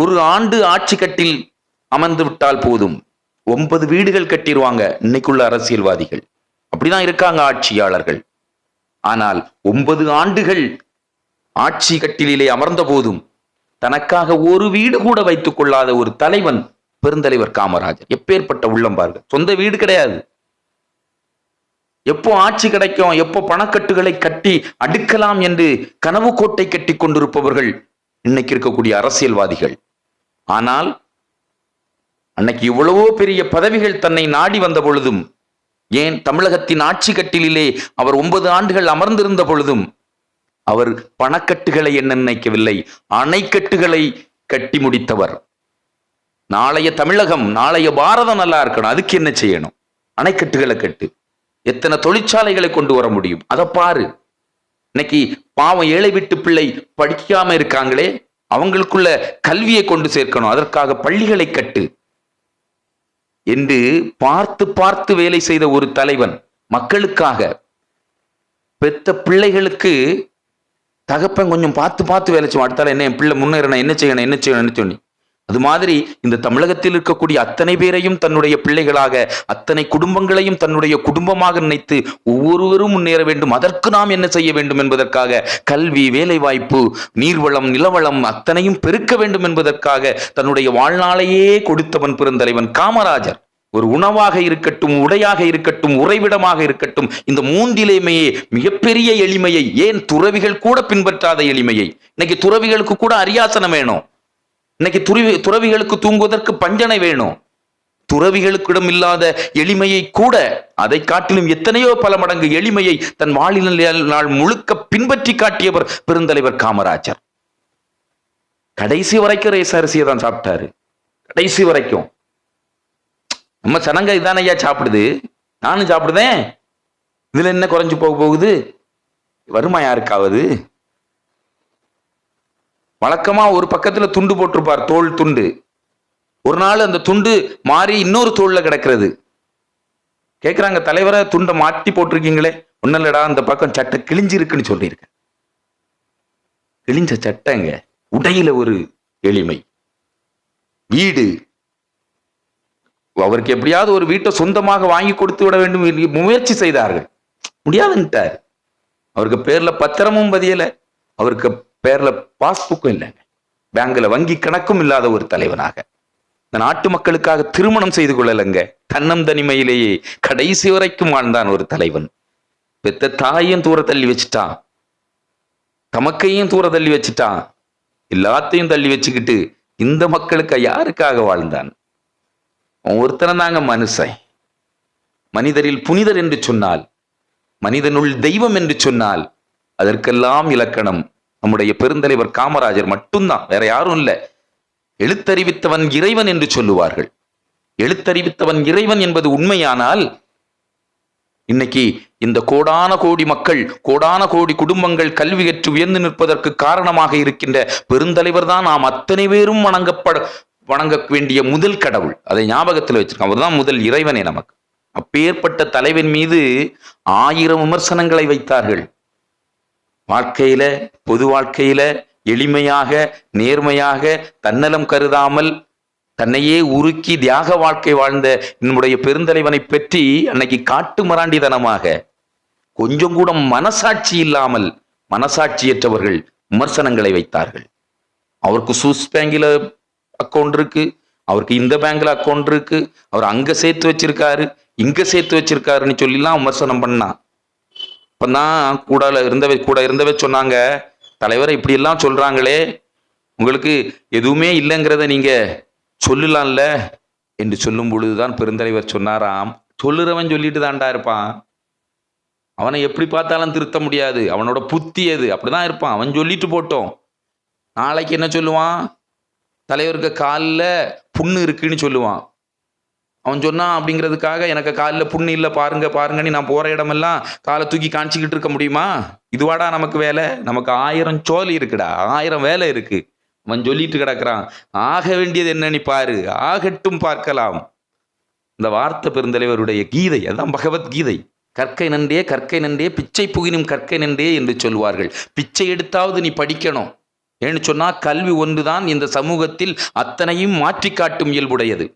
ஒரு ஆண்டு ஆட்சி கட்டில் அமர்ந்து விட்டால் போதும். ஒன்பது வீடுகள் கட்டிடுவாங்க இன்னைக்குள்ள அரசியல்வாதிகள். அப்படிதான் இருக்காங்க ஆட்சியாளர்கள். ஆனால் ஒன்பது ஆண்டுகள் ஆட்சி கட்டிலே அமர்ந்த போதும் தனக்காக ஒரு வீடு கூட வைத்துக் கொள்ளாத ஒரு தலைவன் பெருந்தலைவர் காமராஜர். எப்பேற்பட்ட உள்ளம் பாருங்க சொந்த வீடு கிடையாது. எப்போ ஆட்சி கிடைக்கும் எப்போ பணக்கட்டுகளை கட்டி அடுக்கலாம் என்று கனவு கோட்டை கட்டி கொண்டிருப்பவர்கள் இன்னைக்கு இருக்கக்கூடிய அரசியல்வாதிகள். ஆனால் அன்னைக்கு இவ்வளவோ பெரிய பதவிகள் தன்னை நாடி வந்த பொழுதும் ஏன் தமிழகத்தின் ஆட்சி கட்டிலே அவர் ஒன்பது ஆண்டுகள் அமர்ந்திருந்த பொழுதும் அவர் பணக்கட்டுகளை என்ன நினைக்கவில்லை அணைக்கட்டுகளை கட்டி முடித்தவர். நாளைய தமிழகம் நாளைய பாரதம் நல்லா இருக்கணும் அதுக்கு என்ன செய்யணும்? அணைக்கட்டுகளை கட்டு. எத்தனை தொழிற்சாலைகளை கொண்டு வர முடியும்? அதை பாரு. இன்னைக்கு பாவம் ஏழை வீட்டு பிள்ளை படிக்காம இருக்காங்களே அவங்களுக்குள்ள கல்வியை கொண்டு சேர்க்கணும். அதற்காக பள்ளிகளை கட்டு. என்று பார்த்து பார்த்து வேலை செய்த ஒரு தலைவன் மக்களுக்காக பெத்த பிள்ளைகளுக்கு தகப்பன் கொஞ்சம் பார்த்து பார்த்து வேலை செய்வோம் அடுத்தால என்ன என் பிள்ளை முன்னேறணும் என்ன செய்யணும் என்ன செய்யணும் என்ன சொல்லி. அது மாதிரி இந்த தமிழகத்தில் இருக்கக்கூடிய அத்தனை பேரையும் தன்னுடைய பிள்ளைகளாக அத்தனை குடும்பங்களையும் தன்னுடைய குடும்பமாக நினைத்து ஒவ்வொருவரும் முன்னேற வேண்டும். அதற்கு நாம் என்ன செய்ய வேண்டும் என்பதற்காக கல்வி வேலைவாய்ப்பு நீர்வளம் நிலவளம் அத்தனையும் பெருக்க வேண்டும் என்பதற்காக தன்னுடைய வாழ்நாளையே கொடுத்தவன் பெருந்தலைவன் காமராஜர். ஒரு உணவாக இருக்கட்டும் உடையாக இருக்கட்டும் உறைவிடமாக இருக்கட்டும் இந்த மூன்றிலேமையே மிகப்பெரிய எளிமையை ஏன் துறவிகள் கூட பின்பற்றாத எளிமையை. இன்னைக்கு துறவிகளுக்கு கூட அரியாசனம் வேணும். இன்னைக்கு துறவி துறவிகளுக்கு தூங்குவதற்கு பஞ்சனை வேணும். துறவிகளுக்கிடம் இல்லாத எளிமையை கூட அதை காட்டிலும் எத்தனையோ பல மடங்கு எளிமையை தன் வாழின நாள் முழுக்க பின்பற்றி காட்டியவர் பெருந்தலைவர் காமராஜர். கடைசி வரைக்கும் ரேஸ் அரிசியை தான் சாப்பிட்டாரு. கடைசி வரைக்கும். நம்ம சனங்க இதான ஐயா சாப்பிடுது? நானும் சாப்பிடுதேன். இதுல என்ன குறைஞ்சு போக போகுது? வருமா யாருக்காவது வழக்கமா ஒரு பக்கத்துல துண்டு போட்டிருப்பார் தோல் துண்டு. ஒரு நாள் அந்த துண்டு மாறி இன்னொரு தோல்ல கிடக்கிறது. கேட்குறாங்க தலைவரை துண்டை மாட்டி போட்டிருக்கீங்களே. ஒன்றும் இல்லடா அந்த பக்கம் சட்டை கிழிஞ்சு இருக்குன்னு சொல்லியிருக்கேன். கிழிஞ்ச சட்டைங்க உடையில ஒரு எளிமை. வீடு. அவருக்கு எப்படியாவது ஒரு வீட்டை சொந்தமாக வாங்கி கொடுத்து விட வேண்டும் என்று முயற்சி செய்தார்கள். முடியாதுன்ட்டார். அவருக்கு பேர்ல பத்திரமும் பதியல. அவருக்கு பேர்ல பாஸ்புக்கும் இல்லைங்க. பேங்க்ல வங்கி கணக்கும் இல்லாத ஒரு தலைவனாக. இந்த நாட்டு மக்களுக்காக திருமணம் செய்து கொள்ளலங்க. தன்னம் தனிமையிலேயே கடைசி வரைக்கும் வாழ்ந்தான் ஒரு தலைவன். பெத்த தாயையும் தூர தள்ளி வச்சுட்டான். தமக்கையும் தூர தள்ளி வச்சுட்டான். எல்லாத்தையும் தள்ளி வச்சுக்கிட்டு இந்த மக்களுக்கு யாருக்காக வாழ்ந்தான்? ஒருத்தனை தாங்க மனுஷன். மனிதரில் புனிதர் என்று சொன்னால் மனிதனுள் தெய்வம் என்று சொன்னால் அதற்கெல்லாம் இலக்கணம். நம்முடைய பெருந்தலைவர் காமராஜர் மட்டும்தான் வேற யாரும் இல்லை. எழுத்தறிவித்தவன் இறைவன் என்று சொல்லுவார்கள். எழுத்தறிவித்தவன் இறைவன் என்பது உண்மையானால் இன்னைக்கு இந்த கோடான கோடி மக்கள் கோடான கோடி குடும்பங்கள் கல்வி கற்று உயர்ந்து நிற்பதற்கு காரணமாக இருக்கின்ற பெருந்தலைவர் தான் நாம் அத்தனை பேரும் வணங்கப்பட வணங்க வேண்டிய முதல் கடவுள். அதை ஞாபகத்தில் வச்சிருக்கோம். அவர்தான் முதல் இறைவனே நமக்கு. அப்பேற்பட்ட தலைவன் மீது ஆயிரம் விமர்சனங்களை வைத்தார்கள். வாழ்க்கையில பொது வாழ்க்கையில எளிமையாக நேர்மையாக தன்னலம் கருதாமல் தன்னையே உருக்கி தியாக வாழ்க்கை வாழ்ந்த நம்முடைய பெருந்தலைவனை பற்றி அன்னைக்கு காட்டு மராண்டிதனமாக கொஞ்சம் கூட மனசாட்சி இல்லாமல் மனசாட்சியற்றவர்கள் விமர்சனங்களை வைத்தார்கள். அவருக்கு சுவிஸ் பேங்கில் அக்கௌண்ட் இருக்கு அவருக்கு இந்த பேங்க்ல அக்கௌண்ட் இருக்கு அவர் அங்க சேர்த்து வச்சிருக்காரு இங்க சேர்த்து வச்சிருக்காருன்னு சொல்லிலாம் விமர்சனம் பண்ணான். அப்பதான் கூட இருந்தவை கூட இருந்தவை சொன்னாங்க. தலைவரை இப்படியெல்லாம் சொல்கிறாங்களே உங்களுக்கு எதுவுமே இல்லைங்கிறத நீங்கள் சொல்லலாம்ல என்று சொல்லும் பொழுதுதான் பெருந்தலைவர் சொன்னாராம். சொல்லுறவன் சொல்லிட்டு தாண்டா இருப்பான். அவனை எப்படி பார்த்தாலும் திருத்த முடியாது. அவனோட புத்தி அது. அப்படிதான் இருப்பான். அவன் சொல்லிட்டு போட்டோம். நாளைக்கு என்ன சொல்லுவான்? தலைவருக்கு காலில் புண்ணு இருக்குன்னு சொல்லுவான். அவன் சொன்னான் அப்படிங்கிறதுக்காக எனக்கு காலில் புண்ணு இல்லை பாருங்க பாருங்கன்னு நான் போகிற இடமெல்லாம் காலை தூக்கி காமிச்சிக்கிட்டு இருக்க முடியுமா? இதுவாடா நமக்கு வேலை? நமக்கு ஆயிரம் சோலி இருக்குடா ஆயிரம் வேலை இருக்கு. அவன் சொல்லிட்டு கிடக்குறான் ஆக வேண்டியது என்னன்னு பாரு ஆகட்டும் பார்க்கலாம். இந்த வார்த்தை பெருந்தலைவருடைய கீதை அதான் பகவத்கீதை. கற்கை நன்றே கற்கை நன்றே பிச்சை புகினும் கற்கை நன்றே என்று சொல்வார்கள். பிச்சை எடுத்தாவது நீ படிக்கணும். ஏன்னு சொன்னால் கல்வி ஒன்றுதான் இந்த சமூகத்தில் அத்தனையும் மாற்றி காட்டும் இயல்புடையது.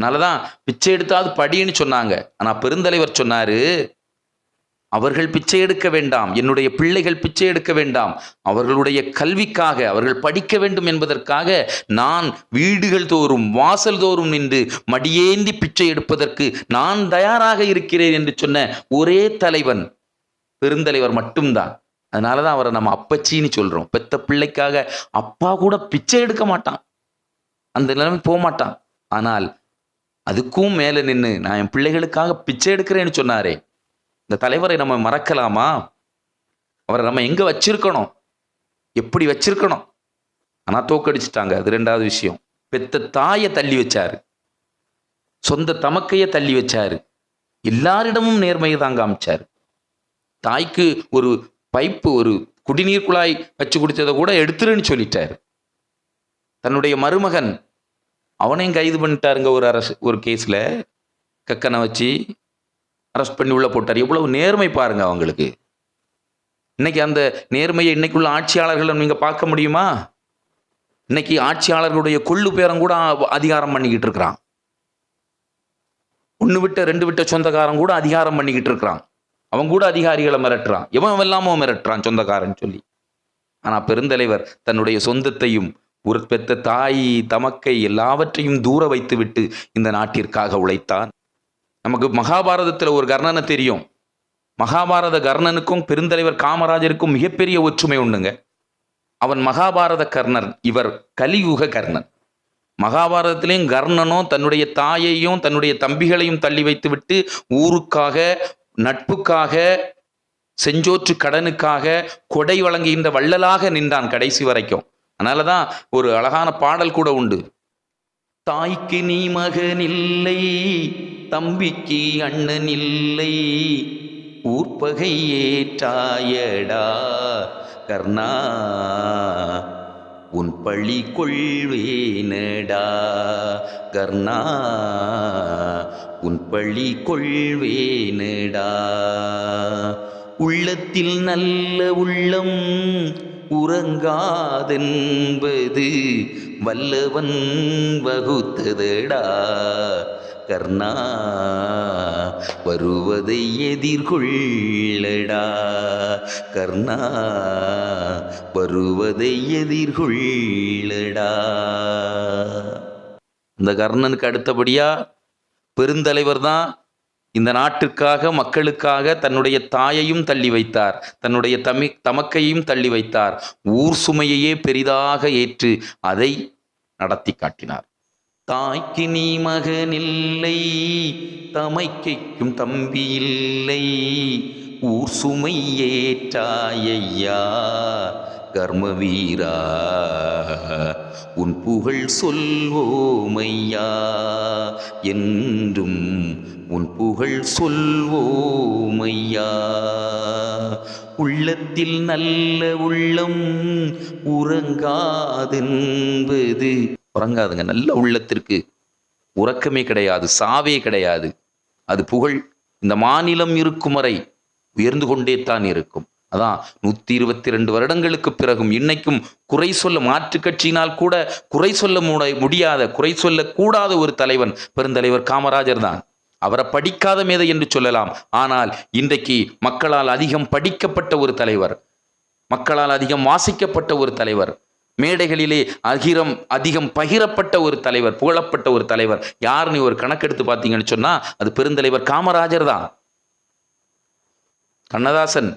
அதனாலதான் பிச்சை எடுத்தாவது படின்னு சொன்னாங்க. ஆனா பெருந்தலைவர் சொன்னாரு அவர்கள் பிச்சை எடுக்க வேண்டாம். என்னுடைய பிள்ளைகள் பிச்சை எடுக்க வேண்டாம். அவர்களுடைய கல்விக்காக அவர்கள் படிக்க வேண்டும் என்பதற்காக நான் வீடுகள் தோறும் வாசல் தோறும் நின்று மடியேந்தி பிச்சை எடுப்பதற்கு நான் தயாராக இருக்கிறேன் என்று சொன்ன ஒரே தலைவன் பெருந்தலைவர் மட்டும்தான். அதனாலதான் அவரை நம்ம அப்பச்சின்னு சொல்றோம். பெத்த பிள்ளைக்காக அப்பா கூட பிச்சை எடுக்க மாட்டான். அந்த நிலைமை போக மாட்டான். ஆனால் அதுக்கும் மேலே நின்று நான் என் பிள்ளைகளுக்காக பிச்சை எடுக்கிறேன்னு சொன்னாரே. இந்த தலைவரை நம்ம மறக்கலாமா? அவரை நம்ம எங்கே வச்சிருக்கணும்? எப்படி வச்சிருக்கணும்? ஆனால் தோக்கடிச்சிட்டாங்க. அது ரெண்டாவது விஷயம். பெத்த தாயை தள்ளி வச்சாரு. சொந்த தமக்கையை தள்ளி வச்சாரு. எல்லாரிடமும் நேர்மையை தான் காமிச்சாரு. தாய்க்கு ஒரு பைப்பு ஒரு குடிநீர் குழாய் வச்சு குடித்ததை கூட எடுத்துருன்னு சொல்லிட்டாரு. தன்னுடைய மருமகன் அவனையும் கைது பண்ணிட்டாருங்க ஒரு அரசு ஒரு கேஸில். கக்கனை வச்சு அரெஸ்ட் பண்ணி உள்ளே போட்டார். எவ்வளவு நேர்மை பாருங்க அவங்களுக்கு. இன்னைக்கு அந்த நேர்மையை இன்னைக்குள்ள ஆட்சியாளர்களை நீங்கள் பார்க்க முடியுமா? இன்னைக்கு ஆட்சியாளர்களுடைய கொள்ளு பேரம் கூட அதிகாரம் பண்ணிக்கிட்டு இருக்கிறான். ஒன்று விட்ட ரெண்டு விட்ட சொந்தக்காரன் கூட அதிகாரம் பண்ணிக்கிட்டு இருக்கிறான். அவன் கூட அதிகாரிகளை மிரட்டுறான். எவன் எல்லாமோ மிரட்டுறான் சொந்தக்காரன் சொல்லி. ஆனால் பெருந்தலைவர் தன்னுடைய சொந்தத்தையும் ஒரு பெத்த தாய் தமக்கை எல்லாவற்றையும் தூர வைத்துவிட்டு இந்த நாட்டிற்காக உழைத்தான். நமக்கு மகாபாரதத்தில் ஒரு கர்ணனை தெரியும். மகாபாரத கர்ணனுக்கும் பெருந்தலைவர் காமராஜருக்கும் மிகப்பெரிய ஒற்றுமை உண்டுங்க. அவன் மகாபாரத கர்ணன் இவர் கலியுக கர்ணன். மகாபாரதத்திலையும் கர்ணனும் தன்னுடைய தாயையும் தன்னுடைய தம்பிகளையும் தள்ளி வைத்துவிட்டு ஊருக்காக நட்புக்காக செஞ்சோற்று கடனுக்காக கொடை வழங்குகின்ற வள்ளலாக நின்றான் கடைசி வரைக்கும். அதனாலதான் ஒரு அழகான பாடல் கூட உண்டு. தாய்க்கு நீ மகன் இல்லை தம்பிக்கு அண்ணன் இல்லை ஊர்ப்பகை ஏற்றாயடா கர்ணா உன் பழி கொள்வேனடா கர்ணா உன் பழி கொள்வேனடா. உள்ளத்தில் நல்ல உள்ளம் உறங்காதென்பது வல்லவன் வகுத்ததடா. கர்ணா வருவதை எதிர்கொள்ளடா. கர்ணா வருவதை எதிர்கொள்ளடா. இந்த கர்ணனுக்கு அடுத்தபடியா பெருந்தலைவர் தான் இந்த நாட்டுக்காக மக்களுக்காக தன்னுடைய தாயையும் தள்ளி வைத்தார். தன்னுடைய தமி தமக்கையும் தள்ளி வைத்தார். ஊர் சுமையையே பெரிதாக ஏற்று அதை நடத்தி காட்டினார். தாய்க்கு நீ மகனில்லை தமைக்கைக்கும் தம்பி இல்லை. ஊர் சுமை ஏற்றாயையா கர்ம வீரா உன் புகழ் சொல்வோமையா. என்றும் உன் புகழ் சொல்வோமையா. உள்ளத்தில் நல்ல உள்ளம் உறங்காதென்பது. உறங்காதுங்க நல்ல உள்ளத்திற்கு. உறக்கமே கிடையாது சாவே கிடையாது. அது புகழ். இந்த மாநிலம் இருக்கும் வரை உயர்ந்து கொண்டே தான் இருக்கும். அதான் நூத்தி இருபத்தி ரெண்டு வருடங்களுக்கு பிறகும் இன்னைக்கும் குறை சொல்ல மாற்று கட்சியினால் கூட குறை சொல்ல முடியாத குறை சொல்லக்கூடாத ஒரு தலைவன் பெருந்தலைவர் காமராஜர் தான். அவரை படிக்காத மேதை என்று சொல்லலாம். ஆனால் இன்றைக்கு மக்களால் அதிகம் படிக்கப்பட்ட ஒரு தலைவர் மக்களால் அதிகம் வாசிக்கப்பட்ட ஒரு தலைவர் மேடைகளிலே அகிரம் அதிகம் பகிரப்பட்ட ஒரு தலைவர் புகழப்பட்ட ஒரு தலைவர். யாருன்னு ஒரு கணக்கெடுத்து பார்த்தீங்கன்னு சொன்னா அது பெருந்தலைவர் காமராஜர் தான். கண்ணதாசன்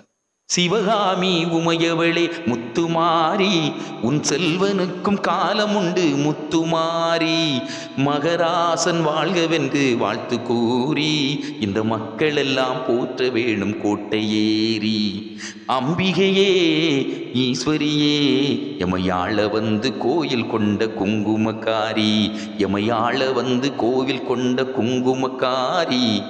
சிவகாமி உமையவளே முத்துமாரி உன் செல்வனுக்கும் காலமுண்டு முத்துமாரி மகராசன் வாழ்கவென்று வாழ்த்து கூறி இந்த மக்கள் எல்லாம் போற்ற வேணும் கோட்டையேறி. அம்பிகையே ஈஸ்வரியே எமையாள வந்து கோயில் கொண்ட குங்குமக்காரி எமையாள வந்து கோவில் கொண்ட குங்குமக்காரி